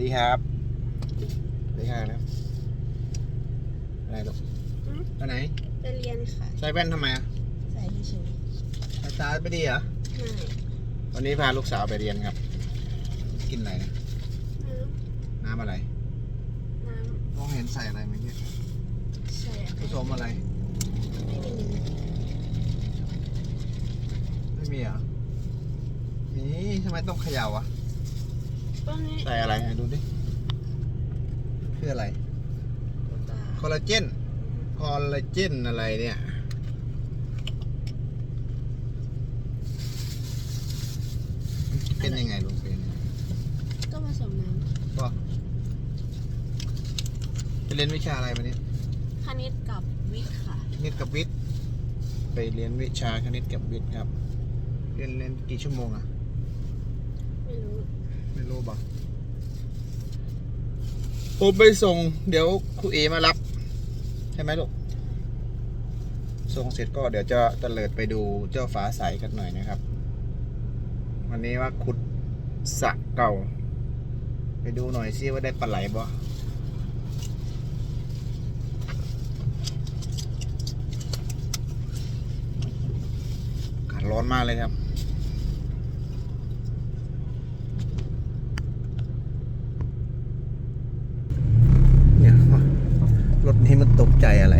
ดีครับสวัสดีครับนะอะไรลูกอืม ไปไหน ไปเรียนค่ะ ใส่แว่นทำไมอะใส่เฉยสายตาไม่ดีเหรอ ๆไม่วันนี้พาลูกสาวไปเรียนครับ กินอะไรนะน้น้ำอะไรำน้มองเห็นใส่อะไรเมื่อกี้ำใส่ผสมอะไร ไม่มีไม่มีเหรอมีทำไมต้องเขย่าอะ ต้นนี้ใส่อะไรให้ดูดิคืออะไรตาคอลลาเจน คอลลาเจนอะไรเนี่ย เป็นยังไงลูกเป็นยังไงก็ผสมน้ก็ไปเรียนวิชาอะไรวันนี้ำคณิตกับวิทย์ค่ะ คณิตกับวิทย์ ไปเรียนวิชาคณิตกับวิทย์ครับ เรียนเรียนกี่ชั่วโมงอะไม่รู้ ไม่รู้บ่ผมไปส่ง เดี๋ยวครูเอมารับ ใช่ไหมลูก ส่งเสร็จก็เดี๋ยวจะตะเลิดไปดูเจ้าฟ้าใสกันหน่อยนะครับ วันนี้ว่าขุดสระเก่า ไปดูหน่อยซิว่าได้ปลาไหลบ่ร้อนมากเลยครับ เนี่ยร ถนี้มันตกใจอะไร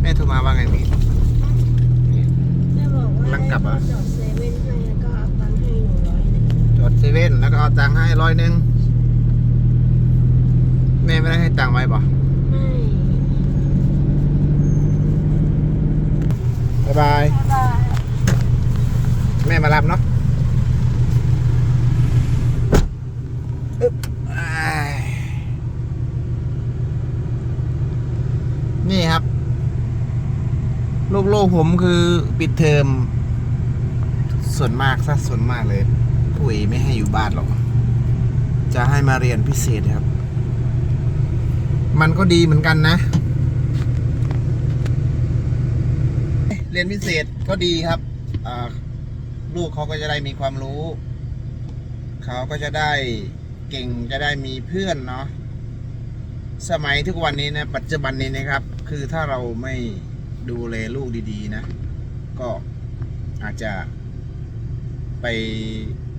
แม่โทรมาว่าไงพี่แม่บอกว่ากำลังกลับเหรอให้พ่อจอดเซเว่นให้แล้วก็เอาตังค์ให้หนูร้อยหนึ่งจอดเซเว่นแล้วก็เอาตังค์ให้ร้อยหนึ่งแม่ไม่ได้ให้ตังค์ไว้ป่ะไม่บ๊ายบาย บ๊ายบาย แม่มารับเนาะอึ๊บอ้าย นี่ครับลูกๆผมคือปิดเทอม ส่วนมากซะส่วนมากเลยคุยไม่ให้อยู่บ้านหรอก จะให้มาเรียนพิเศษครับ มันก็ดีเหมือนกันนะ เรียนพิเศษก็ดีครับลูกเขาก็จะได้มีความรู้ เขาก็จะได้เก่งจะได้มีเพื่อนเนาะ สมัยทุกวันนี้นะ ปัจจุบันนี้นะครับ คือถ้าเราไม่ดูแลลูกดีๆนะ ก็อาจจะไป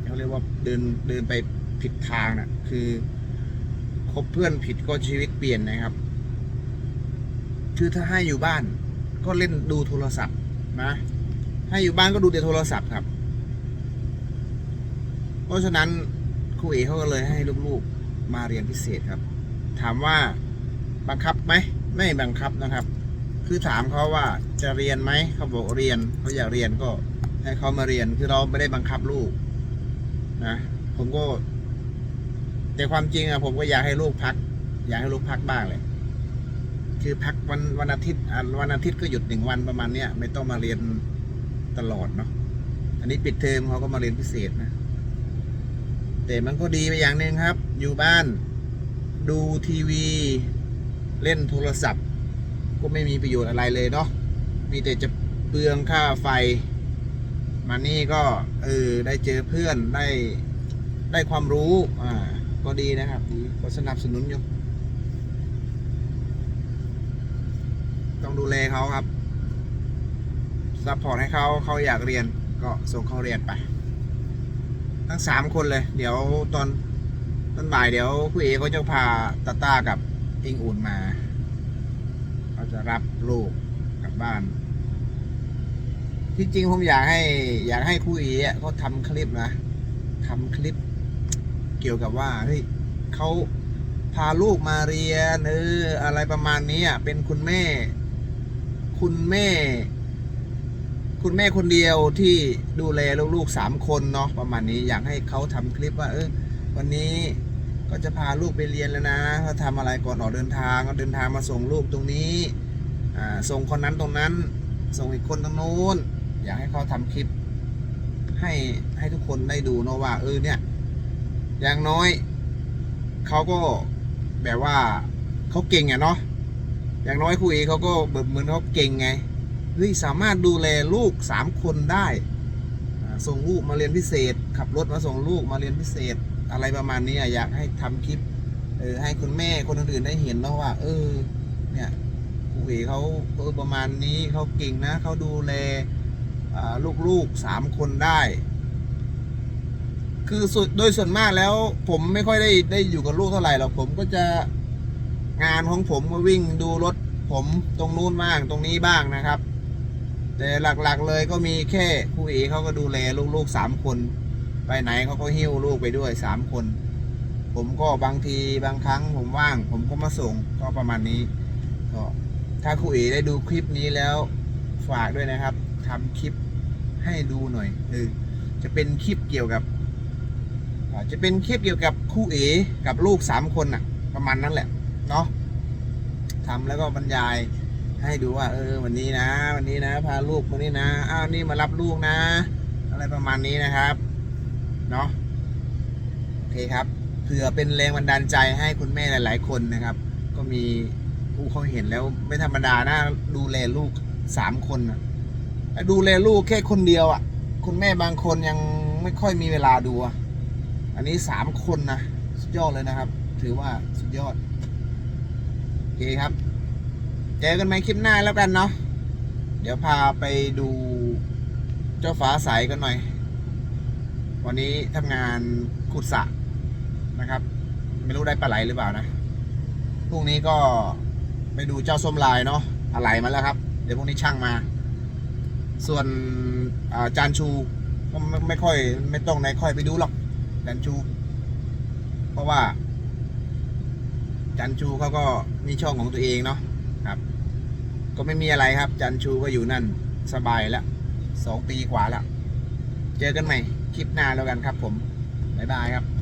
เขาเรียกว่าเดินเดินไปผิดทางนะคือคบเพื่อนผิดก็ชีวิตเปลี่ยนนะครับ คือถ้าให้อยู่บ้าน ก็เล่นดูโทรศัพท์นะให้อยู่บ้านก็ดูแต่โทรศัพท์ครับ เพราะฉะนั้นครูเอเขาก็เลยให้ลูกๆมาเรียนพิเศษครับ ถามว่าบังคับไหมไม่บังคับนะครับ คือถามเขาว่าจะเรียนไหมเขาบอกเรียนเขาอยากเรียนก็ให้เขามาเรียนคือเราไม่ได้บังคับลูกนะผมก็ แต่ความจริงอะผมก็อยากให้ลูกพัก อยากให้ลูกพักบ้างเลย คือพักวันวันอาทิตย์วันอาทิตย์ก็หยุดหนึ่งวันประมาณเนี้ยไม่ต้องมาเรียนตลอดเนาะอันนี้ปิดเทอมเขาก็มาเรียนพิเศษนะแต่มันก็ดีไปอย่างหนึ่งครับ อยู่บ้าน ดูทีวี เล่นโทรศัพท์ ก็ไม่มีประโยชน์อะไรเลยเนาะมีแต่จะเปลืองค่าไฟ มานี่ก็เออได้เจอเพื่อนได้ได้ความรู้อ่าก็ดีนะครับดีก็สนับสนุนอยู่ต้องดูแลเขาครับซัพพอร์ตให้เขาเขาอยากเรียนก็ส่งเขาเรียนไป ทั้งสามคนเลย เดี๋ยวตอน ตอนบ่ายเดี๋ยวคุยเอก็จะพาตาต้ากับอิงอุ่นมาเขาจะรับลูกกลับบ้าน ที่จริงผมอยากให้ อยากให้คุยเอเขาทำคลิปนะทำคลิป เกี่ยวกับว่าเฮ้ยเขาพาลูกมาเรียนเอออะไรประมาณนี้อะเป็นคุณแม่ คุณแม่ คุณแม่คนเดียวที่ดูแลลูกๆสามคนเนาะประมาณนี้อยากให้เขาทำคลิปว่า เออวันนี้ ก็จะพาลูกไปเรียนแล้วนะเขาทำอะไรก่อนออกเดินทางก็เดินทางมาส่งลูกตรงนี้ส่งคนนั้นตรงนั้น ส่งอีกคนตรงนู้น อยากให้เขาทำคลิปให้ให้ทุกคนได้ดูเนาะว่าเออเนี่ย อย่างน้อยเขาก็แบบว่าเขาเก่งอะเนาะอย่างน้อยคุยเขาก็แบบเหมือนเขาเก่งไงเฮ้ยสามารถดูแลลูกสามคนได้ส่งลูกมาเรียนพิเศษ ขับรถมาส่งลูกมาเรียนพิเศษ อะไรประมาณนี้อยากให้ทำคลิปเออให้คุณแม่คนอื่นๆได้เห็นเนาะว่า เออ เนี่ยครูเอ๋เขาเออประมาณนี้เขาเก่งนะเขาดูแลอ่าลูกๆสามคนได้ คือสุดโดยส่วนมากแล้ว ผมไม่ค่อยได้ได้อยู่กับลูกเท่าไหร่หรอกผมก็จะงานของผมก็วิ่งดูรถผมตรงนู้นบ้างตรงนี้บ้างนะครับ แต่หลักๆเลยก็มีแค่ครูเอเขาก็ดูแลลูกๆสามคน ไปไหนเขาก็หิ้วลูกไปด้วยสามคน ผมก็บางทีบางครั้งผมว่าง ผมก็มาส่งก็ประมาณนี้ก็ถ้าครูเอ๋ได้ดูคลิปนี้แล้วฝากด้วยนะครับทำคลิปให้ดูหน่อยเออจะเป็นคลิปเกี่ยวกับจะเป็นคลิปเกี่ยวกับครูเอ๋กับลูกสามคนน่ะ ประมาณนั้นแหละเนาะทำแล้วก็บรรยายให้ดูว่า เออ วันนี้นะ วันนี้นะ พาลูกวันนี้นะ อ้าวนี่มารับลูกนะ อะไรประมาณนี้นะครับ เนาะโอเคครับเผื่อเป็นแรงบันดาลใจให้คุณแม่หลาย ๆ คนนะครับ ก็มีผู้เขาเห็นแล้วไม่ธรรมดานะดูแลลูกสามคนนะดูแลลูกแค่คนเดียวอะ คุณแม่บางคนยังไม่ค่อยมีเวลาดูอะอันนี้สามคนนะสุดยอดเลยนะครับ ถือว่าสุดยอดโอเคครับเจอกันไหมคลิปหน้าแล้วกันเนาะเดี๋ยวพาไปดูเจ้าฟ้าใสกันหน่อย วันนี้ทำงานขุดสระนะครับ ไม่รู้ได้ปลาไหลหรือเปล่านะพรุ่งนี้ก็ไปดูเจ้าส้มลายเนาะอะไรมาแล้วครับ เดี๋ยวพรุ่งนี้ช่างมา ส่วนจานชูก็ไม่ไม่ค่อย ไม่ต้องไหนค่อยไปดูหรอกจานชู เพราะว่าจันชูเขาก็มีช่องของตัวเองเนาะครับ ก็ไม่มีอะไรครับ จันชูก็อยู่นั่นสบายแล้วสองปีกว่าแล้ว เจอกันใหม่ คลิปหน้าแล้วกันครับผม บ๊ายบายครับ